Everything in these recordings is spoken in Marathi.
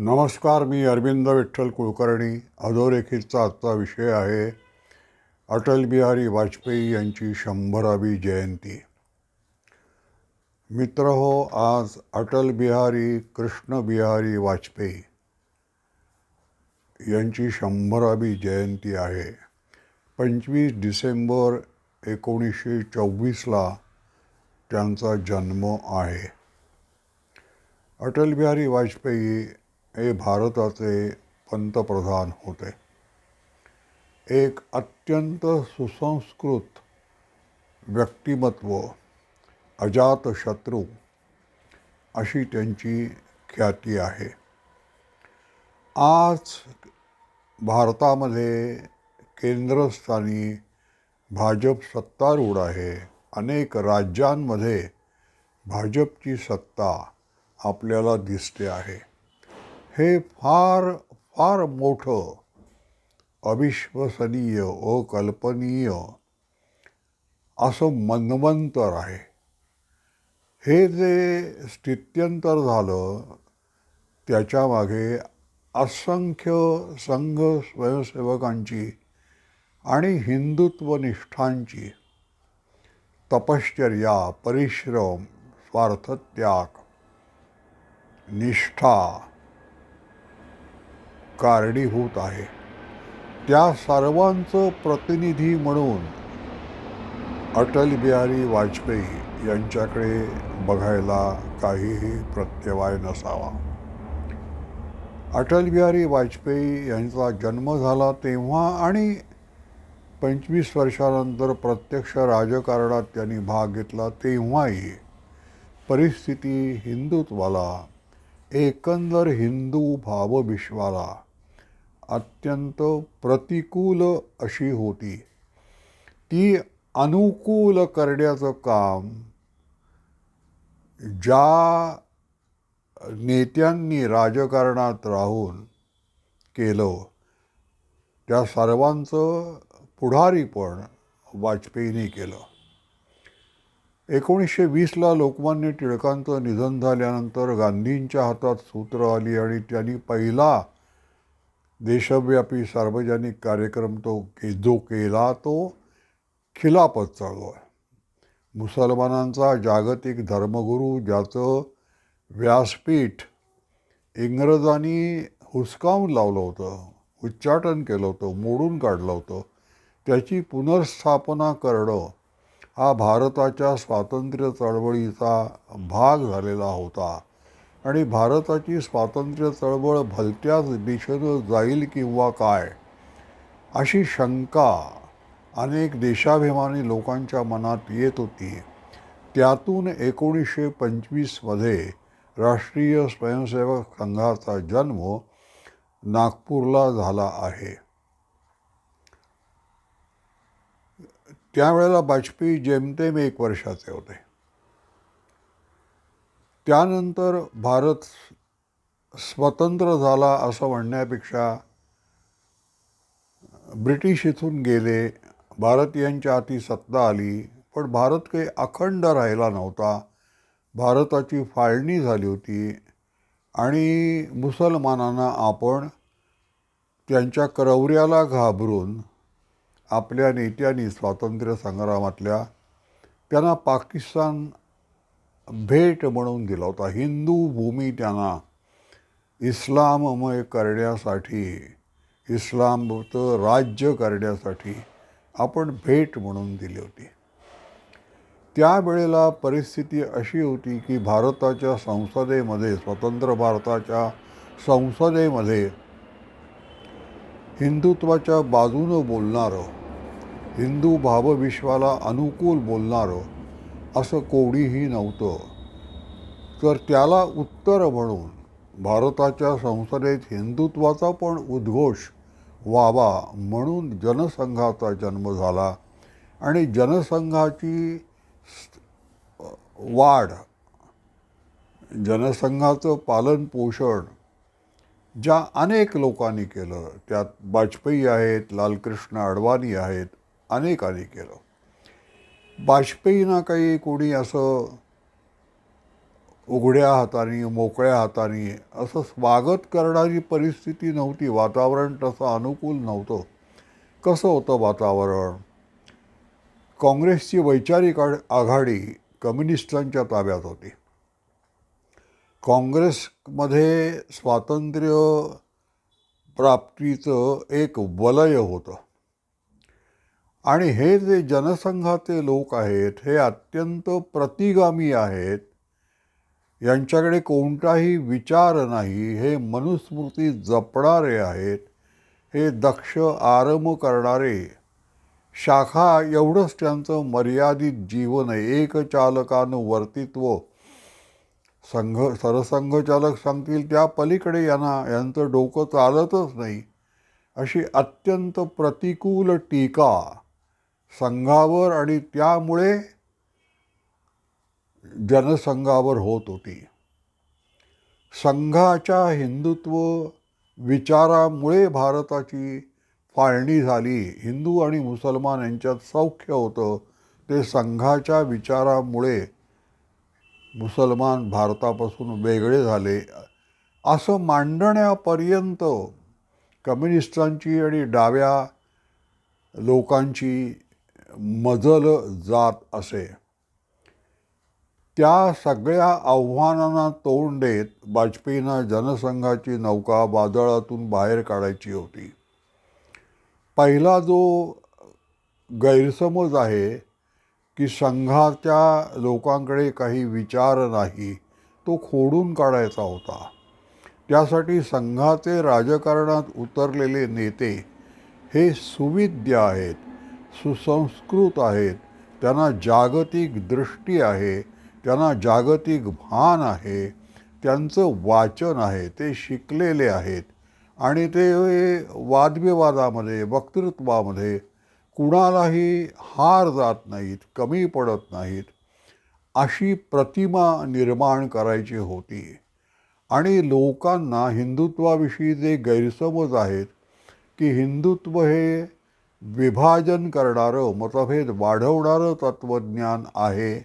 नमस्कार मी अरविंद विठ्ठल कुलकर्णी. अधोरेखितचा आजचा विषय आहे अटल बिहारी वाजपेयी यांची शंभरावी जयंती. मित्र हो आज अटल बिहारी कृष्ण बिहारी वाजपेयी यांची शंभरावी जयंती आहे. पंचवीस डिसेंबर एकोणीसशे चोवीसला त्यांचा जन्म आहे. अटल बिहारी वाजपेयी हे भारताचे पंतप्रधान होते. एक अत्यंत सुसंस्कृत व्यक्तिमत्व अजातशत्रू अशी त्यांची ख्याती आहे. आज भारतामध्ये केंद्रस्थानी भाजप सत्तारूढ आहे. अनेक राज्यांमध्ये भाजपची सत्ता आपल्याला दिसते आहे. हे फार फार मोठं अविश्वसनीय अकल्पनीय असं मन्वंतर आहे. हे जे स्थित्यंतर झालं त्याच्यामागे असंख्य संघ स्वयंसेवकांची आणि हिंदुत्वनिष्ठांची तपश्चर्या परिश्रम स्वार्थत्याग निष्ठा कारणीभूत आहे. त्या सर्वांचं प्रतिनिधी म्हणून अटल बिहारी वाजपेयी यांच्याकडे बघायला काहीही प्रत्यवाय नसावा. अटल बिहारी वाजपेयी यांचा जन्म झाला तेव्हा आणि पंचवीस वर्षानंतर प्रत्यक्ष राजकारणात त्यांनी भाग घेतला तेव्हाही परिस्थिती हिंदुत्वाला एकंदर हिंदू भावविश्वाला अत्यंत प्रतिकूल अशी होती. ती अनुकूल करण्याचं काम ज्या नेत्यांनी राजकारणात राहून केलं त्या सर्वांचं पुढारीपण वाजपेयीने केलं. एकोणीसशे वीसला लोकमान्य टिळकांचं निधन झाल्यानंतर गांधींच्या हातात सूत्र आली आणि त्यांनी पहिला देशव्यापी सार्वजनिक कार्यक्रम तो के जो केला तो खिलापत आहे. मुसलमानांचा जागतिक धर्मगुरू ज्याचं व्यासपीठ इंग्रजांनी हुसकावून लावलं होतं उच्चाटन केलं होतं मोडून काढलं होतं त्याची पुनर्स्थापना करणं हा भारताच्या स्वातंत्र्य चळवळीचा भाग झालेला होता. आणि भारताची स्वातंत्र्य चळवळ भलत्याच दिशेनं जाईल किंवा काय अशी शंका अनेक देशाभिमानी लोकांच्या मनात येत होती. त्यातून एकोणीसशे पंचवीसमध्ये राष्ट्रीय स्वयंसेवक संघाचा जन्म नागपूरला झाला आहे. त्यावेळेला वाजपेयी जेमतेम एक वर्षाचे होते. त्यानंतर भारत स्वतंत्र झाला असं म्हणण्यापेक्षा ब्रिटिश इथून गेले भारतीयांच्या हाती सत्ता आली पण भारत काही अखंड राहिला नव्हता. भारताची फाळणी झाली होती आणि मुसलमानांना आपण त्यांच्या करवऱ्याला घाबरून आपल्या नेत्यांनी स्वातंत्र्य संग्रामातल्या त्यांना पाकिस्तान भेट म्हणून दिला होता. हिंदू भूमी त्यांना इस्लाममय करण्यासाठी इस्लामचं राज्य करण्यासाठी आपण भेट म्हणून दिली होती. त्यावेळेला परिस्थिती अशी होती की भारताच्या संसदेमध्ये स्वतंत्र भारताच्या संसदेमध्ये हिंदुत्वाच्या बाजूनं बोलणारं हिंदू भावविश्वाला अनुकूल बोलणारं असं कोणीही नव्हतं. तर त्याला उत्तर म्हणून भारताच्या संसदेत हिंदुत्वाचा पण उद्घोष व्हावा म्हणून जनसंघाचा जन्म झाला आणि जनसंघाची वाढ जनसंघाचं पालनपोषण ज्या अनेक लोकांनी केलं त्यात वाजपेयी आहेत लालकृष्ण अडवाणी आहेत अनेकांनी केलं. वाजपेयींना काही कोणी असं उघड्या हाताने मोकळ्या हाताने असं स्वागत करणारी परिस्थिती नव्हती. वातावरण तसं अनुकूल नव्हतं. कसं होतं वातावरण? काँग्रेसची वैचारिक आघाडी कम्युनिस्टांच्या ताब्यात होती. काँग्रेसमध्ये स्वातंत्र्य प्राप्तीचं एक वलय होतं. आणि हे जे जनसंघाचे लोक आहेत हे अत्यंत प्रतिगामी आहेत. यांच्याकडे कोणताही विचार नाही. हे मनुस्मृती जपणारे आहेत. हे दक्ष आरम करणारे. शाखा एवढंच त्यांचं मर्यादित जीवन आहे. एकचालकानं वर्तित्व. संघ सरसंघचालक सांगतील त्या पलीकडे यांना यांचं डोकं चालतच नाही. अशी अत्यंत प्रतिकूल टीका. संघावर आणि त्यामुळे जनसंघावर होत होती. संघाच्या हिंदुत्व विचारामुळे भारताची फाळणी झाली. हिंदू आणि मुसलमान यांच्यात सौख्य होतं. ते संघाच्या विचारामुळे मुसलमान भारतापासून वेगळे झाले. असं मांडण्यापर्यंत कम्युनिस्टांची आणि डाव्या लोकांची मजल जात असे. त्या सगळ्या आव्हानांना तोंड देत वाजपेयींना जनसंघाची नौका वादळातून बाहेर काढायची होती. पहिला जो गैरसमज आहे की संघाच्या लोकांकडे काही विचार नाही तो खोडून काढायचा होता. त्यासाठी संघाचे राजकारणात उतरलेले नेते हे सुविद्य आहेत. सुसंस्कृत आहेत त्यांना जागतिक दृष्टी आहे त्यांना जागतिक भान आहे त्यांचं वाचन आहे ते शिकलेले आहेत. आणि ते वादविवादामध्ये वक्तृत्वामध्ये कुणालाही हार जात नाहीत कमी पडत नाहीत. अशी प्रतिमा निर्माण करायची होती. आणि लोकांना हिंदुत्वाविषयी जे गैरसमज आहेत की हिंदुत्व हे विभाजन करणारं मतभेद वाढवणारं तत्त्वज्ञान आहे.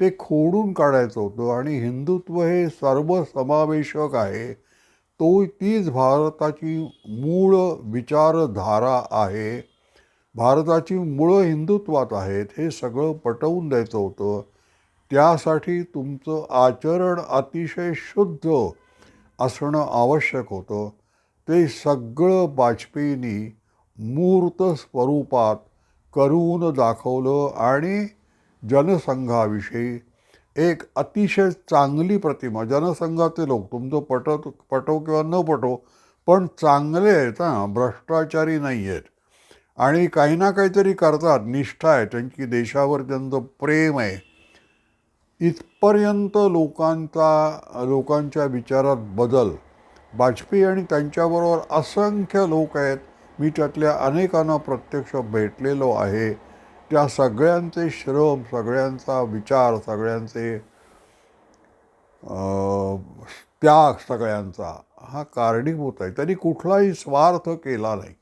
ते खोडून काढायचं होतं आणि हिंदुत्व हे सर्वसमावेशक आहे. तो तीच भारताची मूळ विचारधारा आहे. भारताची मुळं हिंदुत्वात आहेत हे सगळं पटवून द्यायचं होतं. त्यासाठी तुमचं आचरण अतिशय शुद्ध असणं आवश्यक होतं. ते सगळं वाजपेयींनी मूर्त स्वरूपात करून दाखवलं आणि जनसंघाविषयी एक अतिशय चांगली प्रतिमा जनसंघाचे लोक तुमचं पटत पटो किंवा न पटो पण चांगले आहेत हां भ्रष्टाचारी नाही आहेत. आणि काही ना काहीतरी करतात निष्ठा आहे त्यांची देशावर त्यांचं प्रेम आहे. इथपर्यंत लोकांचा लोकांच्या विचारात बदल. वाजपेयी आणि त्यांच्याबरोबर असंख्य लोक आहेत मी त्यातल्या अनेकांना प्रत्यक्ष भेटलेलो आहे. त्या सगळ्यांचे श्रम सगळ्यांचा विचार सगळ्यांचे त्याग सगळ्यांचा हा कारणीभूत आहे. त्यांनी कुठलाही स्वार्थ केला नाही.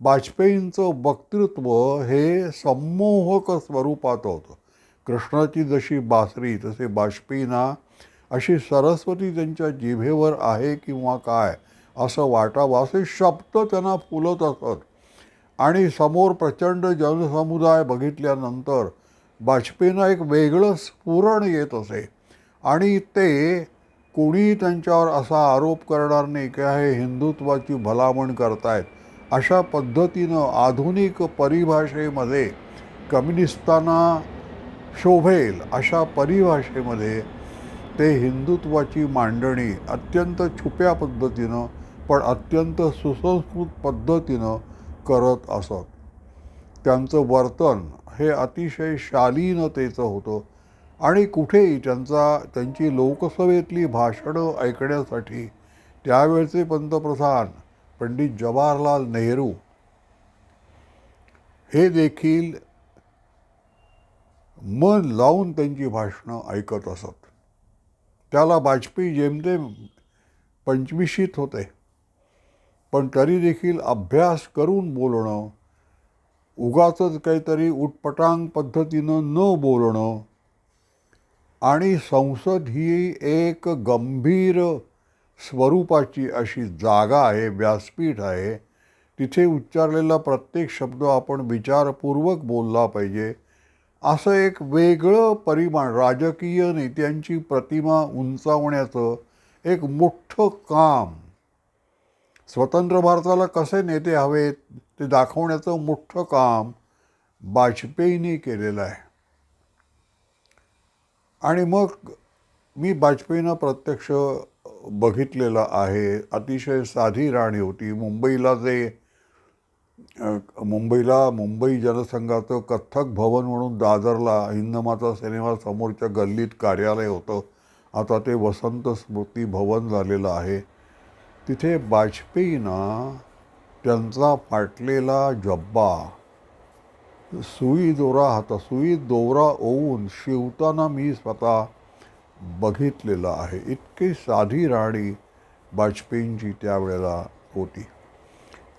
वाजपेयींचं वक्तृत्व हे संमोहक स्वरूपात होतं. कृष्णाची जशी बासरी तसे वाजपेयींना अशी सरस्वती त्यांच्या जिभेवर आहे किंवा काय? असं वाटावं असे शब्द त्यांना फुलत असत. आणि समोर प्रचंड जनसमुदाय बघितल्यानंतर वाजपेयींना एक वेगळं स्फुरण येत असे. आणि ते कोणीही त्यांच्यावर असा आरोप करणार नाही की हे हिंदुत्वाची भलामण करतायत. अशा पद्धतीनं आधुनिक परिभाषेमध्ये कम्युनिस्तांना शोभेल अशा परिभाषेमध्ये ते हिंदुत्वाची मांडणी अत्यंत छुप्या पद्धतीनं पण अत्यंत सुसंस्कृत पद्धतीनं करत असत. त्यांचं वर्तन हे अतिशय शालीनतेचं होतं आणि कुठेही त्यांचा त्यांची लोकसभेतली भाषणं ऐकण्यासाठी त्यावेळचे पंतप्रधान पंडित जवाहरलाल नेहरू हे देखील मन लावून त्यांची भाषणं ऐकत असत. त्याला वाजपेयी जेमतेम पंचवीशीत होते. पण तरी देखील अभ्यास करून बोलणं उगाचंच काहीतरी उटपटांग पद्धतीनं न बोलणं आणि संसद ही एक गंभीर स्वरूपाची अशी जागा आहे व्यासपीठ आहे. तिथे उच्चारलेला प्रत्येक शब्द आपण विचारपूर्वक बोलला पाहिजे. असं एक वेगळं परिमाण राजकीय नेत्यांची प्रतिमा उंचावण्याचं एक मोठं काम स्वतंत्र भारताला कसे नेते हवेत ते दाखवण्याचं मोठं काम वाजपेयींनी केलेलं आहे. आणि मग मी वाजपेयींना प्रत्यक्ष बघितलेलं आहे. अतिशय साधी राणी होती. मुंबईला जे मुंबईला मुंबई जनसंघाचं कथ्थक भवन म्हणून दादरला हिंदमाता सिनेमा समोरच्या गल्लीत कार्यालय होतं. आता ते वसंत स्मृती भवन झालेलं आहे. तिथे वाजपेयीनं त्यांचा फाटलेला जब्बा सुई दोरा हाता सुई दोरा ओवून शिवताना मी स्वतः बघितलेलं आहे. इतकी साधी राणी वाजपेयींची त्यावेळेला होती.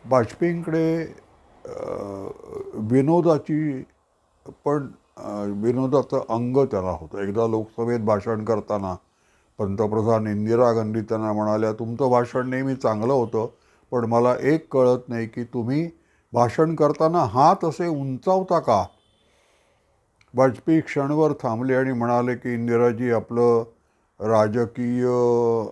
वाजपेयींकडे विनोदाची पण विनोदाचं अंग त्याला होतं. एकदा लोकसभेत भाषण करताना पंतप्रधान इंदिरा गांधी त्यांना म्हणाल्या तुमचं भाषण नेहमी चांगलं होतं पण मला एक कळत नाही की तुम्ही भाषण करताना हात असे उंचावता का? वाजपेयी क्षणभर थांबले आणि म्हणाले की इंदिराजी आपलं राजकीय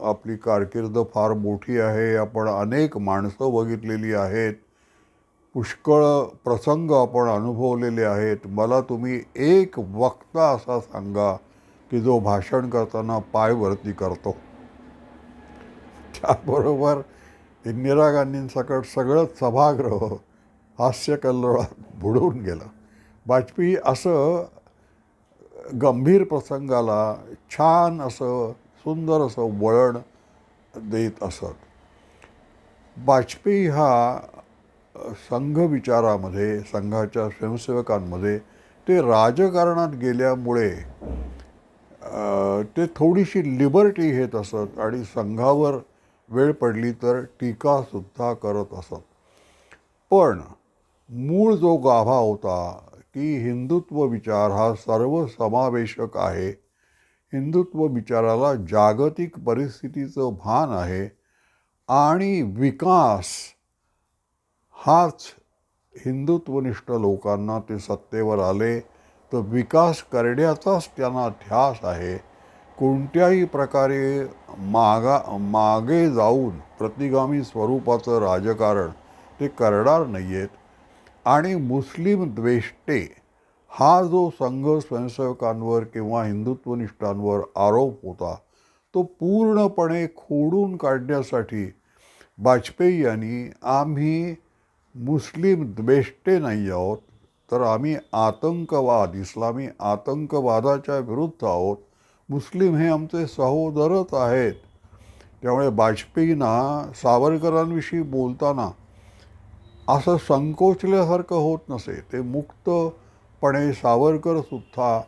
आपली कारकीर्द फार मोठी आहे. आपण अनेक माणसं बघितलेली आहेत. पुष्कळ प्रसंग आपण अनुभवलेले आहेत. मला तुम्ही एक वक्ता असा सांगा. की जो भाषण करताना पाय वरती करतो. त्याबरोबर इंदिरा गांधींसकट सगळंच सभागृह हास्यकल्लोळात बुडून गेलं. वाजपेयी असं गंभीर प्रसंगाला छान असं सुंदर असं वळण देत असत. वाजपेयी हा संघ विचारामध्ये संघाच्या स्वयंसेवकांमध्ये ते राजकारणात गेल्यामुळे ते थोडीशी लिबर्टी घेत असत आणि संघावर वेळ पडली तर टीकासुद्धा करत असत. पण मूळ जो गाभा होता की हिंदुत्व विचार हा सर्वसमावेशक आहे. हिंदुत्व विचाराला जागतिक परिस्थितीचं भान आहे आणि विकास हाच हिंदुत्वनिष्ठ लोकांना ते सत्तेवर आले तर विकास करण्याचाच त्यांना ध्यास आहे. कोणत्याही प्रकारे मागा मागे जाऊन प्रतिगामी स्वरूपाचं राजकारण ते करणार नाही आहेत आणि मुस्लिम द्वेष्टे हा जो संघ स्वयंसेवकांवर किंवा हिंदुत्वनिष्ठांवर आरोप होता तो पूर्णपणे खोडून काढण्यासाठी वाजपेयी यांनी आम्ही मुस्लिम द्वेष्टे नाही आहोत तर आम्ही आतंकवाद इस्लामी आतंकवादाच्या विरुद्ध आहोत. मुस्लिम हे आमचे सहोदरच आहेत. त्यामुळे वाजपेयींना सावरकरांविषयी बोलताना असं संकोचल्यासारखं होत नसे. ते मुक्तपणे सावरकरसुद्धा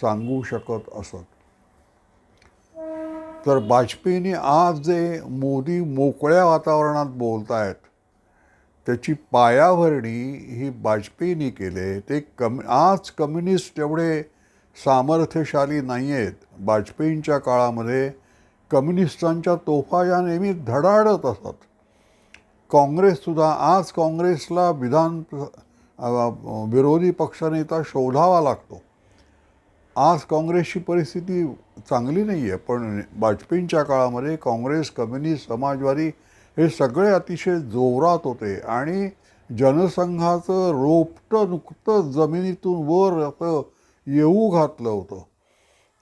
सांगू शकत असत. तर वाजपेयींनी आज जे मोदी मोकळ्या वातावरणात बोलत आहेत त्याची पायाभरणी ही वाजपेयींनी केले ते कम आज कम्युनिस्ट एवढे सामर्थ्यशाली नाही आहेत वाजपेयींच्या काळामध्ये कम्युनिस्टांच्या तोफा या नेहमी धडाडत असत. काँग्रेससुद्धा आज काँग्रेसला विधान विरोधी पक्षनेता शोधावा लागतो. आज काँग्रेसची परिस्थिती चांगली नाही आहे पण वाजपेयींच्या काळामध्ये काँग्रेस कम्युनिस्ट समाजवादी हे सगळे अतिशय जोरात होते आणि जनसंघाचं रोपटं नुकतं जमिनीतून वर असं येऊ घातलं होतं.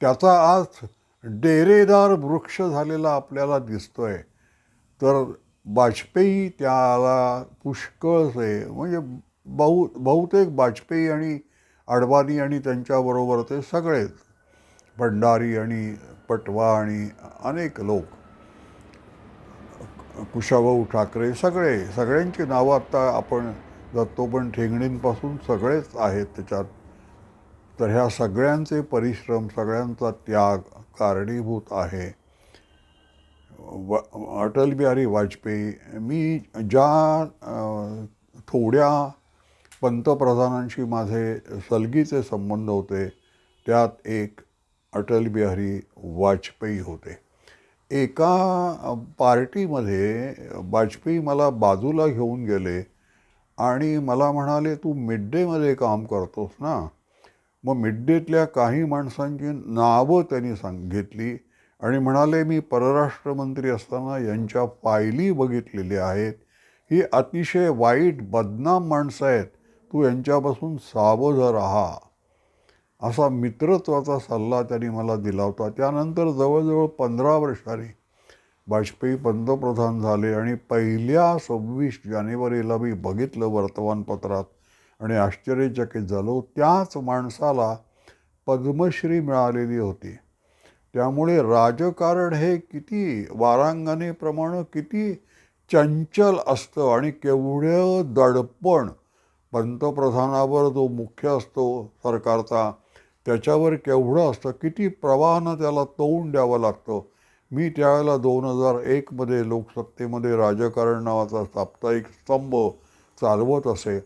त्याचा आज डेरेदार वृक्ष झालेला आपल्याला दिसतोय. तर वाजपेयी त्याला पुष्कळसे म्हणजे बहु बहुतेक वाजपेयी आणि अडवाणी आणि त्यांच्याबरोबर ते सगळेच भंडारी आणि पटवा आणि अनेक लोक. कुशाभाऊ ठाकरे सगळे सगळ्यांची नावं आत्ता आपण दत्तोपण ठेंगणींपासून सगळेच आहेत त्याच्यात. तर ह्या सगळ्यांचे परिश्रम सगळ्यांचा त्याग कारणीभूत आहे. व अटल बिहारी वाजपेयी मी ज्या थोड्या पंतप्रधानांशी माझे सलगीचे संबंध होते त्यात एक अटल बिहारी वाजपेयी होते. एका पार्टीमध्ये वाजपेयी मला बाजूला घेऊन गेले आणि मला म्हणाले तू मिड डेमध्ये काम करतोस ना. मग मिड डेतल्या काही माणसांची नावं त्यांनी सांगितली आणि म्हणाले मी परराष्ट्रमंत्री असताना यांच्या फायली बघितलेल्या आहेत. ही अतिशय वाईट बदनाम माणसं आहेत. तू यांच्यापासून सावध राहा. असा मित्रत्वाचा सल्ला त्यांनी मला दिला होता. त्यानंतर जवळजवळ पंधरा वर्षांनी वाजपेयी पंतप्रधान झाले आणि पहिल्या सव्वीस जानेवारीला मी बघितलं वर्तमानपत्रात आणि आश्चर्यचकित झालो. त्याच माणसाला पद्मश्री मिळालेली होती. त्यामुळे राजकारण हे किती वारांगणेप्रमाणे किती चंचल असतं आणि केवढं दडपण पंतप्रधानावर जो मुख्य असतो सरकारचा त्याच्यावर केवढं असतं किती प्रवाहानं त्याला तोंड द्यावं लागतं. मी त्यावेळेला दोन हजार एकमध्ये लोकसत्तेमध्ये राजकारण नावाचा साप्ताहिक स्तंभ चालवत असे.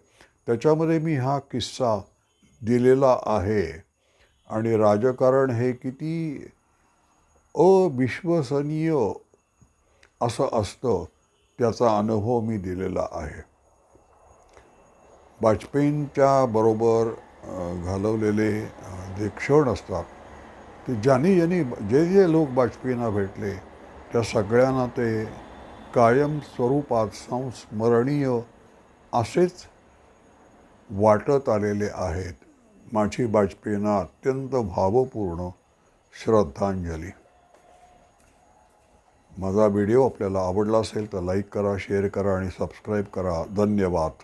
त्याच्यामध्ये मी हा किस्सा दिलेला आहे. आणि राजकारण हे किती अविश्वसनीय असं असतं त्याचा अनुभव मी दिलेला आहे. वाजपेयींच्या बरोबर घालवलेले जे क्षण असतात ते ज्यांनी ज्यांनी जे जे लोक वाजपेयींना भेटले त्या सगळ्यांना ते कायम स्वरूपात संस्मरणीय असेच वाटत आलेले आहेत. माझी वाजपेयींना अत्यंत भावपूर्ण श्रद्धांजली. माझा व्हिडिओ आपल्याला आवडला असेल तर लाईक करा शेअर करा आणि सबस्क्राईब करा. धन्यवाद.